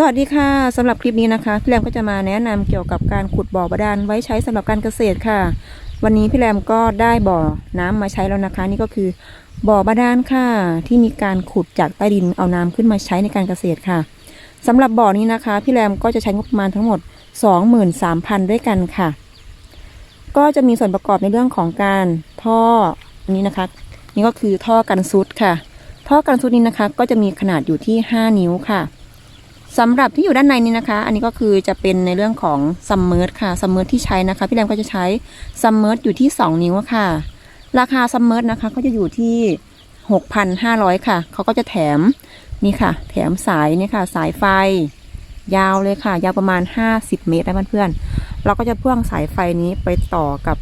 สวัสดีค่ะสำหรับคลิปนี้นะคะพี่แรมก็จะมาแนะนำเกี่ยวกับการขุดบ่อบาดาลไว้ใช้สำหรับการเกษตรค่ะ วันนี้พี่แรมก็ได้บ่อน้ำมาใช้แล้วนะคะ นี่ก็คือบ่อบาดาลค่ะ ที่มีการขุดจากใต้ดินเอาน้ำขึ้นมาใช้ในการเกษตรค่ะสำหรับบ่อนี้นะคะพี่แรมก็จะใช้งบประมาณทั้งหมด 23,000 ด้วยกันค่ะ ก็จะมีส่วนประกอบในเรื่องของการท่ออันนี้นะคะ นี่ก็คือท่อกันซุดค่ะ ท่อกันซุดนี้นะคะ ก็จะมีขนาดอยู่ที่ 5 นิ้วค่ะ สำหรับที่อยู่ด้านในนี้นะคะ อันนี้ก็คือจะเป็นในเรื่องของซัมเมอร์ค่ะซัมเมอร์ที่ใช้นะคะ พี่แรมก็จะใช้ซัมเมอร์อยู่ที่ 2 นิ้วค่ะ ราคาซัมเมอร์นะคะก็จะอยู่ที่ 6,500 ค่ะ เขาก็จะแถมนี่ค่ะ แถมสายนี่ค่ะ สายไฟ ยาวเลยค่ะ ยาวประมาณ 50 เมตรนะเพื่อนๆเราก็จะพ่วงสายไฟนี้ไปต่อกับ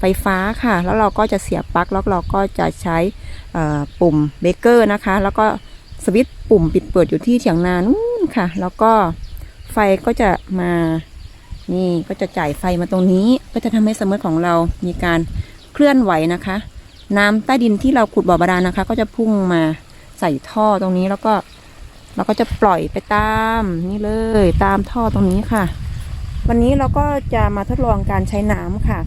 ไฟฟ้าค่ะ แล้วเราก็จะเสียบปลั๊กแล้วเราก็จะใช้ปุ่มเบเกอร์นะคะ แล้วก็สวิตช์ปุ่มปิดเปิดอยู่ที่เถียงนานู่น ค่ะ แล้วก็ไฟก็จะมา นี่ก็จะจ่ายไฟมาตรงนี้ ก็จะทำให้สมมติของเรามีการเคลื่อนไหวนะคะ น้ำใต้ดินที่เราขุดบ่อบาดาลนะคะ ก็จะพุ่งมาใส่ท่อตรงนี้แล้วก็เราก็จะปล่อยไปตามนี่เลยตามท่อตรงนี้ค่ะ วันนี้เราก็จะมาทดลองการใช้น้ำค่ะ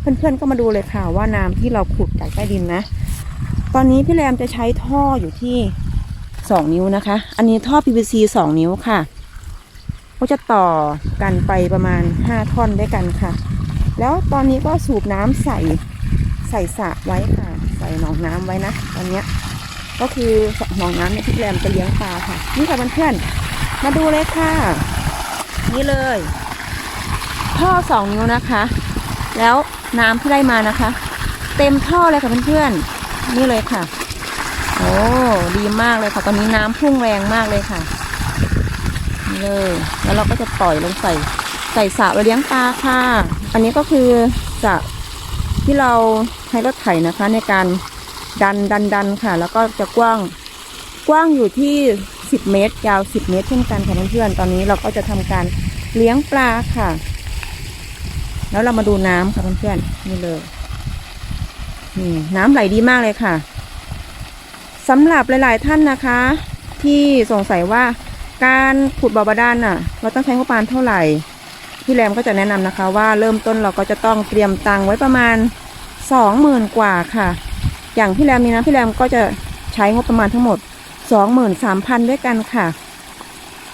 เพื่อนๆก็มาดูเลยค่ะว่าน้ำที่เราขุดจากใต้ดินนะ ตอนนี้พี่แรมจะใช้ท่ออยู่ที่ สองนิ้วนะคะ อันนี้ท่อ PVC สองนิ้วค่ะ ก็จะต่อกันไปประมาณห้าท่อนด้วยกันค่ะ แล้วตอนนี้ก็สูบน้ำใส่ใส่สระไว้ค่ะ ใส่หนองน้ำไว้นะตอนนี้ก็คือหนองน้ำเนี่ยพี่แรมจะเลี้ยงปลาค่ะ นี่ค่ะเพื่อนๆมาดูเลยค่ะ นี่เลย ท่อสองนิ้วนะคะ แล้วน้ำที่ได้มานะคะ เต็มท่อเลยค่ะเพื่อนๆนี่เลยค่ะ โอ้ดีมากเลยค่ะ ตอนนี้น้ำพุ่งแรงมากเลยค่ะนี่เลยแล้วเราก็จะปล่อยลงใส่ใส่สระไว้เลี้ยงปลาค่ะ อันนี้ก็คือสระที่เราใช้รถไถนะคะ ในการดันดันดันค่ะ แล้วก็จะกว้างกว้างอยู่ที่10เมตร ยาว10เมตรเช่นกันค่ะเพื่อนๆตอนนี้เราก็จะทำการเลี้ยงปลาค่ะ แล้วเรามาดูน้ำค่ะเพื่อนๆนี่เลยนี่น้ำไหลดีมากเลยค่ะ สำหรับหลายๆท่านนะคะ ที่สงสัยว่าการขุดบ่อบาดาลน่ะ เราต้องใช้งบประมาณเท่าไหร่พี่แรมก็จะแนะนำนะคะว่าเริ่มต้นเราก็จะต้องเตรียมตังค์ไว้ประมาณสองหมื่นกว่าค่ะ อย่างพี่แรมนี้นะพี่แรมก็จะใช้งบประมาณทั้งหมดสองหมื่นสามพันด้วยกันค่ะ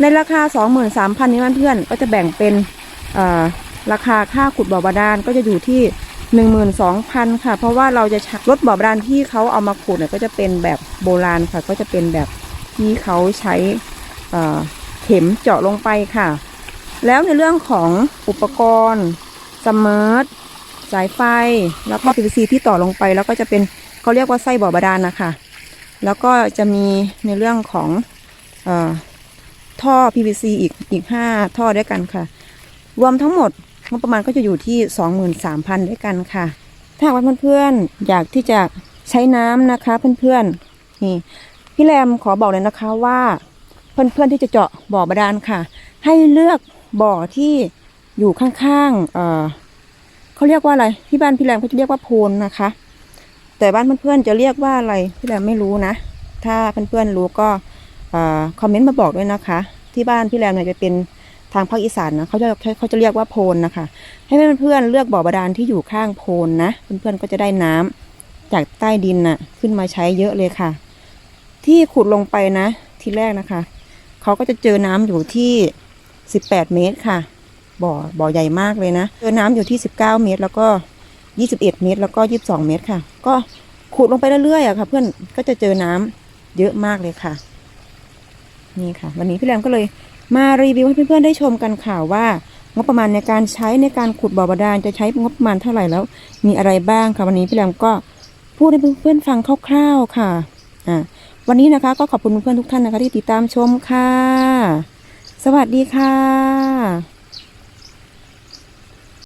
ในราคาสองหมื่นสามพันนี้เพื่อนก็จะแบ่งเป็นราคาค่าขุดบ่อบาดาลก็จะอยู่ที่หนึ่งหมื่นสองพันค่ะ เพราะว่าเราจะรถบ่อบาดาลที่เขาเอามาขุดเนี่ยก็จะเป็นแบบ โบราณค่ะก็จะเป็นแบบที่เขาใช้เเข็มเจาะลงไปค่ะ แล้วในเรื่องของอุปกรณ์สมาร์ทสายไฟ แล้วก็ PVC ที่ต่อลงไป แล้วก็จะเป็นเขาเรียกว่าไส้บ่อบาดาลนะคะ แล้วก็จะมีในเรื่องของออท่อ PVC อีกอีกห้าท่อด้วยกันค่ะ รวมทั้งหมดงบประมาณก็จะอยู่ที่ 23,000 ด้วยกันค่ะ ถ้าว่าเพื่อนๆอยากที่จะใช้น้ำนะคะเพื่อนๆ นี่ พี่แรมขอบอกเลยนะคะว่าเพื่อนๆที่จะเจาะบ่อบาดาลค่ะ ให้เลือกบ่อที่อยู่ข้างๆเอ่อเขาเรียกว่าอะไรที่บ้านพี่แรมเขาจะเรียกว่าโพนนะคะ แต่บ้านเพื่อนๆจะเรียกว่าอะไรพี่แรมไม่รู้นะ ถ้าเพื่อนๆรู้ก็อคอมเมนต์มาบอกด้วยนะคะ ที่บ้านพี่แรมเนี่ยจะเป็นทางภาคอีสานนะเขาจะเขาจะเรียกว่าโพนนะคะ ให้เพื่อนๆเลือกบ่อบาดาลที่อยู่ข้างโพนนะ เพื่อนๆก็จะได้น้ำจากใต้ดินน่ะขึ้นมาใช้เยอะเลยค่ะ ที่ขุดลงไปนะ ทีแรกนะคะ เขาก็จะเจอน้ำอยู่ที่18เมตรค่ะ บ่อบ่อใหญ่มากเลยนะ เจอน้ำอยู่ที่19เมตร แล้วก็21เมตร แล้วก็22เมตรค่ะ ก็ขุดลงไปเรื่อยๆอะค่ะ เพื่อนก็จะเจอน้ำเยอะมากเลยค่ะ นี่ค่ะ วันนี้พี่แรมก็เลยมารีวิวให้เพื่อนๆได้ชมกันค่ะว่างบประมาณในการใช้ในการขุดบ่อบาดาลจะใช้งบประมาณเท่าไหร่แล้ว มีอะไรบ้างค่ะวันนี้พี่แรมก็พูดให้เพื่อนๆฟังคร่าวๆค่ะ อ่า วันนี้นะคะ ก็ขอบคุณเพื่อนๆทุกท่านนะคะที่ติดตามชมค่ะ สวัสดีค่ะ